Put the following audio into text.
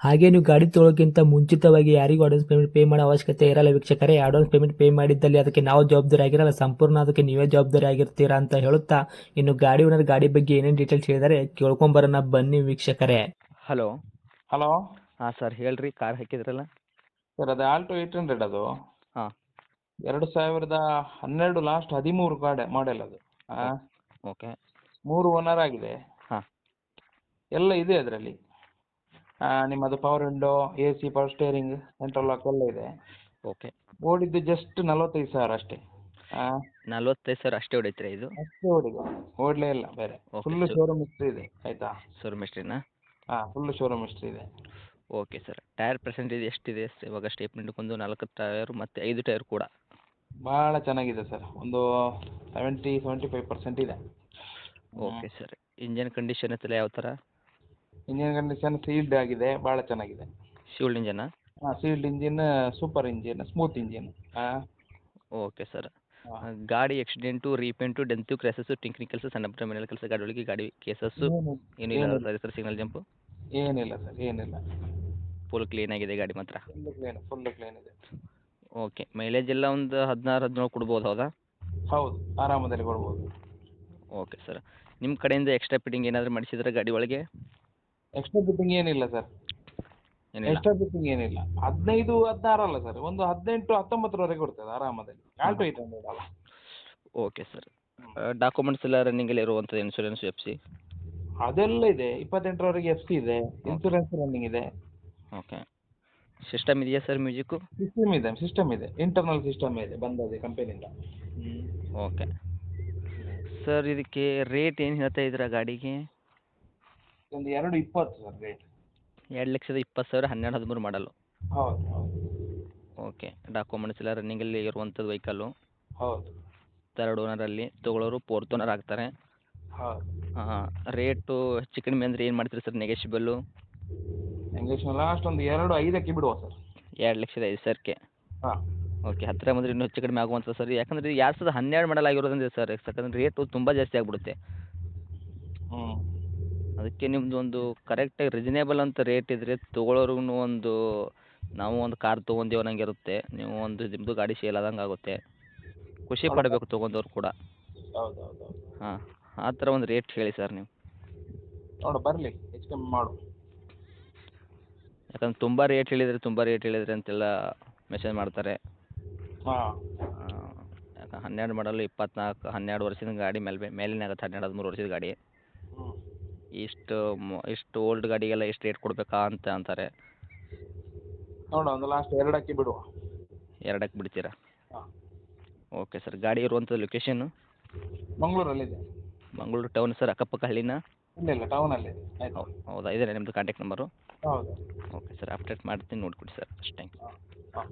ಹಾಗೆ ನೀವು ಗಾಡಿ ತೊಳೋಕ್ಕಿಂತ ಮುಂಚಿತವಾಗಿ ಯಾರಿಗೂ ಅಡ್ವಾನ್ಸ್ ಪೇಮೆಂಟ್ ಪೇ ಮಾಡೋ ಅವಶ್ಯಕತೆ ಇರಲ್ಲ ವೀಕ್ಷಕರೇ. ಅಡ್ವಾನ್ಸ್ ಪೇಮೆಂಟ್ ಪೇ ಮಾಡಿದ್ದಲ್ಲಿ ಅದಕ್ಕೆ ನಾವು ಜವಾಬ್ದಾರಿ ಆಗಿರಲ್ಲ. ಸಂಪೂರ್ಣ ಅದಕ್ಕೆ ನೀವೇ ಜವಾಬ್ದಾರಿ ಆಗಿರ್ತೀರಾ ಅಂತ ಹೇಳುತ್ತಾ ಇನ್ನು ಗಾಡಿ ಓನರ್ ಗಾಡಿ ಬಗ್ಗೆ ಏನೇನು ಡೀಟೇಲ್ಸ್ ಹೇಳಿದರೆ ಕೇಳ್ಕೊಂಬರೋಣ ಬನ್ನಿ ವೀಕ್ಷಕರೇ. ಹಲೋ ಹಲೋ ಹಾಂ ಸರ್ ಹೇಳ್ರಿ ಕಾರ್ ಹಾಕಿದ್ರಲ್ಲ? ಸರ್ ಅದು ಆಲ್ಟೋ ಏಟ್ ಹಂಡ್ರೆಡ್ ಅದು. ಹಾಂ. ಎರಡು ಸಾವಿರದ ಹನ್ನೆರಡು ಲಾಸ್ಟ್ ಹದಿಮೂರು ಗಾಡಿ ಮಾಡೆಲ್ ಅದು. ಆ, ಓಕೆ. ಮೂರು ಓನರ್ ಆಗಿದೆ. ಹಾಂ. ಎಲ್ಲ ಇದೆ ಅದರಲ್ಲಿ. ನಿಮ್ಮದು power window A C power steering central lock ಎಲ್ಲ ಇದೆ. ಓಕೆ ಓಡಿದ್ದು ಜಸ್ಟ್ ನಲವತ್ತೈದು ಸಾವಿರ ಅಷ್ಟೇ. ಆ, ನಲ್ವತ್ತೈದು ಸಾವಿರ ಅಷ್ಟೇ ಹೊಡೈತ್ರಿ ಇದು? ಅಷ್ಟೇ ಓಡಿದೆ. ಓಡ್ಲೇ ಇಲ್ಲ ಬೇರೆ. Okay, ಫುಲ್ ಶೋರೂಮ್ ಹಿಸ್ಟ್ರಿ ಇದೆ ಆಯ್ತಾ? ಸರ್ ಮಿಸ್ಟ್ರಿನಾ ಹಾಂ ಫುಲ್ ಶೋರೂಮ್ ಹಿಸ್ಟ್ರಿ ಇದೆ. ಓಕೆ ಸರ್ ಟೈರ್ ಪರ್ಸೆಂಟೇಜ್ ಎಷ್ಟಿದೆ? ಸ- ಇವಾಗ ಸ್ಟೇಟ್ಮೆಂಟ್ಗೊಂದು ನಾಲ್ಕು ಟೈರ್ ಮತ್ತೆ ಐದು ಟೈರ್ ಕೂಡ. ಬಹಳ ಚೆನ್ನಾಗಿದೆ ಸರ್ ಒಂದು ಸೆವೆಂಟಿ ಸೆವೆಂಟಿ ಫೈವ್ ಪರ್ಸೆಂಟ್ ಇದೆ. ಓಕೆ ಸರ್ ಇಂಜಿನ್ ಕಂಡೀಷನ್ ಎಲ್ಲ ಯಾವ ಥರ ಇಂಜಿನ್ ಕಂಡೀಷನ್ ಸೀಲ್ಡ್ ಆಗಿದೆ ಭಾಳ ಚೆನ್ನಾಗಿದೆ. ಶಿವಲ್ಡ್ ಇಂಜಿನ್ ಹಾಂ sealed engine super engine smooth engine ಹಾಂ. Okay sir. ಗಾಡಿ accident repaint dent crashes tinkering ಕೆಲಸ ಸಣ್ಣ ಪುಟ್ಟ ಮೇಲೆ ಕೆಲಸ ಗಾಡಿ ಒಳಗೆ ಗಾಡಿ ಕೇಸಸ್ಸು ಏನು- ಏನಿಲ್ಲ. ಸರ್ ಸರ್ ಸಿಗ್ನಲ್ ಜಂಪ್ ಏನಿಲ್ಲ ಸರ್ ಏನಿಲ್ಲ. ಫುಲ್ ಕ್ಲೀನ್ ಆಗಿದೆ ಗಾಡಿ ಮಾತ್ರ? ಫುಲ್ ಕ್ಲೀನ್ ಫುಲ್ ಕ್ಲೀನ್ ಇದೆ. ಓಕೆ ಮೈಲೇಜ್ ಎಲ್ಲ ಒಂದು ಹದಿನಾರು ಹದಿನೇಳು ಕೊಡ್ಬೋದು ಹೌದಾ? ಹೌದು ಆರಾಮದಲ್ಲಿ ಕೊಡ್ಬೋದು. ಓಕೆ ಸರ್ ನಿಮ್ಮ ಕಡೆಯಿಂದ ಎಕ್ಸ್ಟ್ರಾ ಫಿಟ್ಟಿಂಗ್ ಏನಾದರೂ ಮಾಡಿಸಿದ್ರೆ ಗಾಡಿ ಒಳಗೆ? ಎಕ್ಸ್ಟ್ರಾ ಬಿಟ್ಟಿಂಗ್ ಏನಿಲ್ಲ ಸರ್ ಎಕ್ಸ್ಟ್ರಾ ಬಿಟ್ಟಿಂಗ್ ಏನಿಲ್ಲ. ಹದಿನೈದು ಹದಿನಾರು ಅಲ್ಲ ಸರ್ ಒಂದು ಹದಿನೆಂಟು ಹತ್ತೊಂಬತ್ತರವರೆಗೆ ಕೊಡ್ತದೆ ಆರಾಮದಲ್ಲಿ ಆಲ್ಟೋ ಏಟ್ ಹಂಡ್ರೆಡ್ ಅಲ್ಲ ಓಕೆ ಸರ್ ಡಾಕ್ಯುಮೆಂಟ್ಸ್ ಎಲ್ಲ ರನ್ನಿಂಗಲ್ಲಿ ಇರುವಂಥದ್ದು ಇನ್ಶೂರೆನ್ಸ್ ಎಫ್ ಸಿ ಅದೆಲ್ಲ ಇದೆ. ಇಪ್ಪತ್ತೆಂಟರವರೆಗೆ ಎಫ್ ಸಿ ಇದೆ. ಇನ್ಶೂರೆನ್ಸ್ ರನ್ನಿಂಗ್ ಇದೆ. ಓಕೆ ಸಿಸ್ಟಮ್ ಇದೆಯಾ ಸರ್ ಮ್ಯೂಸಿಕ್ ಸಿಸ್ಟಮ್ ಇದೆ ಸಿಸ್ಟಮ್ ಇದೆ. ಇಂಟರ್ನಲ್ ಸಿಸ್ಟಮ್ ಇದೆ ಬಂದದೆ ಕಂಪನಿಯಿಂದ ಓಕೆ ಸರ್ ಇದಕ್ಕೆ ರೇಟ್ ಏನು ಹೇಳ್ತಾ ಇದ್ದೀರಾ ಗಾಡಿಗೆ? ಒಂದು ಎರಡು ಇಪ್ಪತ್ತು ಸರ್ ರೇಟ್ ಎರಡು ಲಕ್ಷದ ಇಪ್ಪತ್ತು ಸಾವಿರ ಹನ್ನೆರಡು ಹದಿಮೂರು ಮಾಡಲು. ಹೌದು ಹೌದು. ಓಕೆ ಡಾಕ್ಯುಮೆಂಟ್ಸ್ ಎಲ್ಲ ರನ್ನಿಂಗಲ್ಲಿ ಇರುವಂಥದ್ದು ವೆಹಿಕಲ್ಲು ಹೌದು. ತರ್ಡ್ ಅಲ್ಲಿ ತೊಗೊಳೋರು ಫೋರ್ತ್ ಓನರ್ ಆಗ್ತಾರೆ. ಹೌದು. ಹಾಂ ರೇಟು ಹೆಚ್ಚು ಕಡಿಮೆ ಅಂದರೆ ಏನು ಮಾಡ್ತೀರಿ ಸರ್ ನೆಗೆಶಿಬಲ್ಲು ಇಂಗ್ಲೀಷ್ ಲಾಸ್ಟ್ ಒಂದು ಎರಡು ಐದಕ್ಕೆ ಬಿಡುವ ಸರ್ ಎರಡು ಲಕ್ಷದ ಐದು ಸಾವಿರಕ್ಕೆ. ಹಾಂ. ಓಕೆ ಹತ್ತಿರ ಬಂದರೆ ಇನ್ನೂ ಹೆಚ್ಚು ಕಡಿಮೆ ಆಗುವಂಥ ಸರ್ ಯಾಕಂದರೆ ಇದು ಎರಡು ಸಾವಿರದ ಹನ್ನೆರಡು ಮಾಡಲ್ ಆಗಿರೋದ್ರಿಂದ ಸರ್ ಯಾಕಂದ್ರೆ ರೇಟು ತುಂಬಾ ಜಾಸ್ತಿ ಆಗಿಬಿಡುತ್ತೆ. ಅದಕ್ಕೆ ನಿಮ್ದು ಒಂದು ಕರೆಕ್ಟಾಗಿ ರಿಸನೇಬಲ್ ಅಂತ ರೇಟ್ ಇದ್ದರೆ ತೊಗೊಳೋರ್ಗು ಒಂದು ನಾವು ಒಂದು ಕಾರ್ ತೊಗೊಂಡೇವು ಅನ್ನಂಗೆ ಇರುತ್ತೆ. ನೀವು ಒಂದು ನಿಮ್ಮದು ಗಾಡಿ ಸೇಲ್ ಆದಂಗೆ ಆಗುತ್ತೆ. ಖುಷಿ ಪಡಬೇಕು ತೊಗೊಂಡವ್ರು ಕೂಡ. ಹೌದು ಹೌದು ಹೌದು ಹಾಂ ಆ ಥರ ಒಂದು ರೇಟ್ ಹೇಳಿ ಸರ್ ನೀವು. ನೋಡು ಬರಲಿ ಹೆಚ್ಚು ಕಮ್ಮಿ ಮಾಡು. ಯಾಕಂದ್ರೆ ತುಂಬ ರೇಟ್ ಹೇಳಿದರೆ ತುಂಬ ರೇಟ್ ಹೇಳಿದರೆ ಅಂತೆಲ್ಲ ಮೆಸೇಜ್ ಮಾಡ್ತಾರೆ. ಹಾಂ. ಯಾಕಂದ್ರೆ ಹನ್ನೆರಡು ಮಾಡಲು ಇಪ್ಪತ್ನಾಲ್ಕು ಹನ್ನೆರಡು ವರ್ಷದ ಗಾಡಿ ಮೇಲೆ ಮೇಲಿನ ಆಗುತ್ತೆ ಹನ್ನೆರಡು ಹದಿಮೂರು ವರ್ಷದ ಗಾಡಿ. ಹ್ಞೂ ಇಷ್ಟು ಮ- ಇಷ್ಟು ಓಲ್ಡ್ ಗಾಡಿಗೆಲ್ಲ ಇಷ್ಟು ರೇಟ್ ಕೊಡಬೇಕಾ ಅಂತ ಅಂತಾರೆ. ನೋಡಿ ಒಂದು ಲಾಸ್ಟ್ ಎರಡಕ್ಕೆ ಬಿಡುವ ಎರಡಕ್ಕೆ ಬಿಡ್ತೀರಾ? ಹಾಂ. ಓಕೆ ಸರ್ ಗಾಡಿ ಇರುವಂಥ ಲೊಕೇಶನ್ನು ಮಂಗಳೂರಲ್ಲಿದೆ ಮಂಗಳೂರು ಟೌನ್ ಸರ್ ಅಕ್ಕಪಕ್ಕ ಹಳ್ಳಿನ? ಇಲ್ಲ ಇಲ್ಲ ಟೌನಲ್ಲಿ ಆಯಿತು. ಹೌದಾ? ಇದೇ ನಿಮ್ಮದು ಕಾಂಟ್ಯಾಕ್ಟ್ ನಂಬರು ಹೌದು. ಓಕೆ ಸರ್ ಅಪ್ಡೇಟ್ ಮಾಡ್ತೀನಿ ನೋಡಿಕೊಡಿ ಸರ್ ಅಷ್ಟು ಥ್ಯಾಂಕ್ ಯು ಹಾಂ ಹಾಂ.